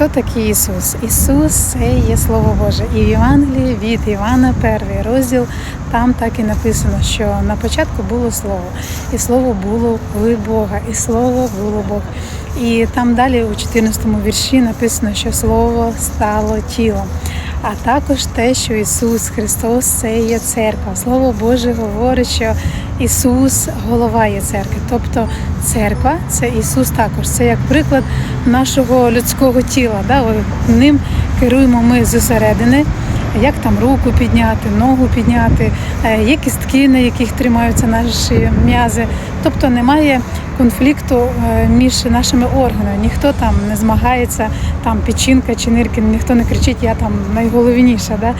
Хто такий Ісус? Ісус це є Слово Боже. І в Євангелії від Івана, перший розділ, там так і написано, що на початку було Слово, і Слово було в Бога, і Слово було Бог. І там далі у 14 вірші написано, що Слово стало тілом. А також те, що Ісус Христос це є церква. Слово Боже говорить, що Ісус голова є церкви. Тобто церква це Ісус також. Це як приклад нашого людського тіла. Да? Ним керуємо ми зсередини. Як там руку підняти, ногу підняти, е, є кістки, на яких тримаються наші м'язи. Тобто немає конфлікту е, між нашими органами. Ніхто там не змагається, там печінка чи нирки, ніхто не кричить, я там найголовніша. Да?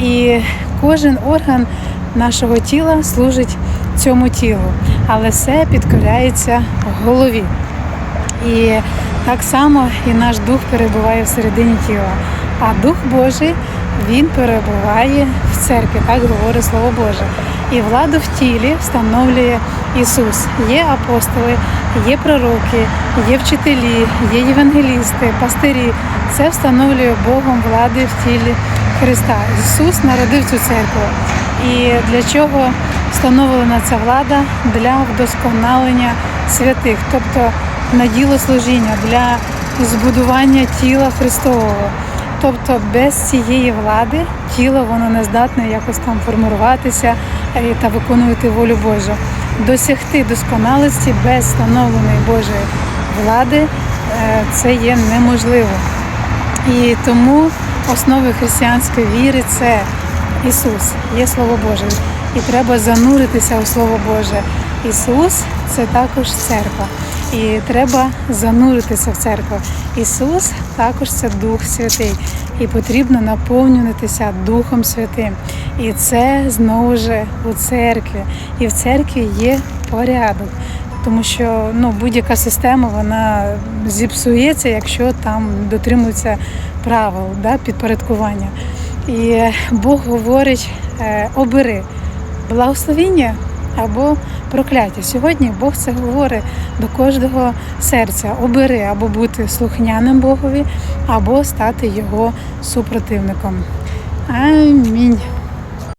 І кожен орган нашого тіла служить цьому тілу, але все підкоряється голові. І так само і наш дух перебуває всередині тіла. А Дух Божий він перебуває в церкві, так говорить Слово Боже. І владу в тілі встановлює Ісус. Є апостоли, є пророки, є вчителі, є євангелісти, пастирі. Це встановлює Богом влади в тілі Христа. Ісус народив цю церкву. І для чого встановлена ця влада? Для вдосконалення святих, тобто на діло служіння, для збудування тіла Христового. Тобто без цієї влади тіло воно не здатне якось там формуватися е, та виконувати волю Божу. Досягти досконалості без встановленої Божої влади е, це є неможливо. І тому основи християнської віри це Ісус, є Слово Боже. І треба зануритися у Слово Боже. Ісус це також церква. І треба зануритися в церкву. Ісус також це Дух Святий. І потрібно наповнюватися Духом Святим. І це знову ж у церкві. І в церкві є порядок. Тому що ну, будь-яка система вона зіпсується, якщо там дотримуються правил да, підпорядкування. І Бог говорить: е, обери благословіння або прокляття. Сьогодні Бог це говорить до кожного серця. Обери або бути слухняним Богові, або стати його супротивником. Амінь.